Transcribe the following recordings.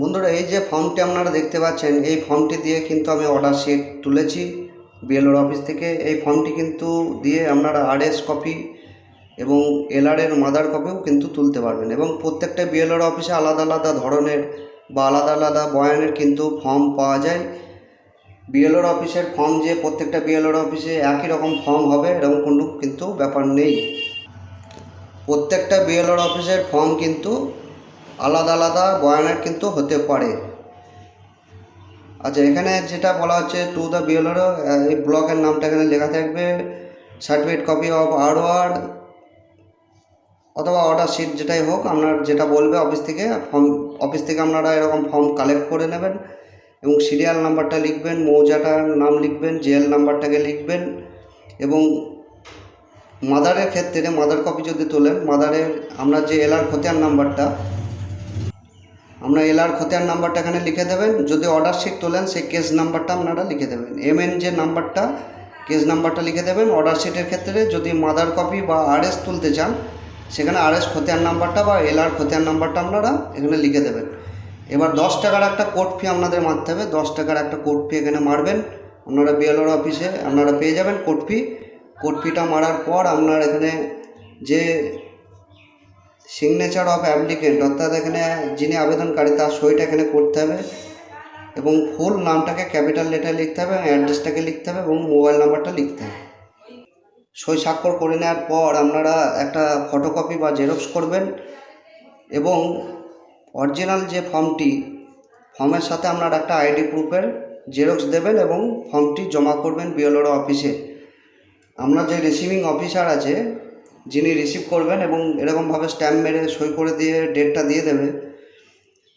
বন্ধুরা, এই যে ফর্মটি আপনারা দেখতে পাচ্ছেন, এই ফর্মটি দিয়ে কিন্তু আমি অর্ডার শিট তুলেছি বিএলওর অফিস থেকে। এই ফর্মটি কিন্তু দিয়ে আপনারা আরএস কপি এবং এলআরের মাদার কপিও কিন্তু তুলতে পারবেন এবং প্রত্যেকটা বিএলওর অফিসে আলাদা আলাদা ধরনের বা আলাদা আলাদা বয়ানের কিন্তু ফর্ম পাওয়া যায়। বিএলওর অফিসের ফর্ম যে প্রত্যেকটা বিএলওর অফিসে একই রকম ফর্ম হবে, এরকম কোনো কিন্তু ব্যাপার নেই। প্রত্যেকটা বিএলওর অফিসের ফর্ম কিন্তু আলাদা আলাদা বয়ানের কিন্তু হতে পারে। আচ্ছা এখানে যেটা বলা হচ্ছে টু দ্য বিএলওর এই ব্লকের নামটা এখানে লেখা থাকবে সার্টিফিকেট কপি অফ আরওয়ার অথবা অর্ডার শিট যেটাই হোক, আপনার যেটা বলবে অফিস থেকে ফর্ম অফিস থেকে আপনারা এরকম ফর্ম কালেক্ট করে নেবেন এবং সিরিয়াল নাম্বারটা লিখবেন, মৌজাটার নাম লিখবেন জেল নাম্বারটাকে লিখবেন এবং মাদারের ক্ষেত্রে মাদার কপি যদি তোলেন মাদারের আমরা যে এলআর খতিয়ান নাম্বারটা আমরা এলআর খতিয়ান নাম্বারটা এখানে লিখে দেবেন। যদি অর্ডার শিট তোলেন, সেই কেস নাম্বারটা আপনারা লিখে দেবেন। এমএন যে নাম্বারটা কেস নাম্বারটা লিখে দেবেন। অর্ডার শিটের ক্ষেত্রে যদি মাদার কপি বা আরএস তুলতে চান, সেখানে আরএস খতিয়ান নাম্বারটা বা এলআর খতিয়ান নাম্বারটা আপনারা এখানে লিখে দেবেন। এবার দশ টাকার একটা কোর্ট ফি আপনাদের মারতে হবে। দশ টাকার একটা কোর্ট ফি এখানে মারবেন। আপনারা বিএলওর অফিসে আপনারা পেয়ে যাবেন কোর্ট ফি কোর্ট ফিটা মারার পর আপনার এখানে যে সিগনেচার অফ অ্যাপ্লিকেন্ট অর্থাৎ এখানে যিনি আবেদনকারী, তার সইটা এখানে করতে হবে এবং ফুল নামটাকে ক্যাপিটাল লেটার লিখতে হবে অ্যাড্রেসটাকে লিখতে হবে এবং মোবাইল নাম্বারটা লিখতে হবে। সই স্বাক্ষর করে নেওয়ার পর আপনারা একটা ফটোকপি বা জেরক্স করবেন এবং অরিজিনাল যে ফর্মটি, ফর্মের সাথে আপনার একটা আইডি প্রুফের জেরক্স দেবেন এবং ফর্মটি জমা করবেন বিএলওর অফিসে। আমরা যে রিসিভিং অফিসার আছে যিনি রিসিভ করবেন এবং এরকমভাবে স্ট্যাম্প মেরে সই করে দিয়ে ডেটটা দিয়ে দেবে,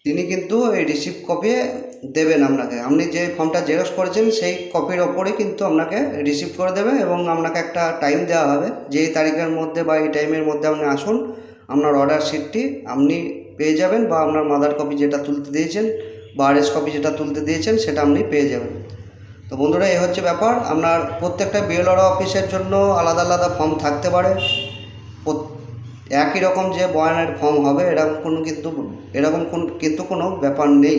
তিনি কিন্তু এই রিসিভ কপি দেবেন আপনাকে। আপনি যে ফর্মটা জেরক্স করেছেন, সেই কপির ওপরেই কিন্তু আপনাকে রিসিভ করে দেবে এবং আপনাকে একটা টাইম দেওয়া হবে। যে এই তারিখের মধ্যে বা এই টাইমের মধ্যে আপনি আসুন, আপনার অর্ডার শিটটি আপনি পেয়ে যাবেন বা আপনার মাদার কপি যেটা তুলতে দিয়েছেন বা আরএস কপি যেটা তুলতে দিয়েছেন, সেটা আপনি পেয়ে যাবেন। তো বন্ধুরা এই হচ্ছে ব্যাপার। আপনার প্রত্যেকটা বিএলআর অফিসের জন্য আলাদা আলাদা ফর্ম থাকতে পারে। একই রকম যে বয়ানের ফর্ম হবে, এরকম কোনো কিন্তু, এরকম কোন কিন্তু কোনো ব্যাপার নেই।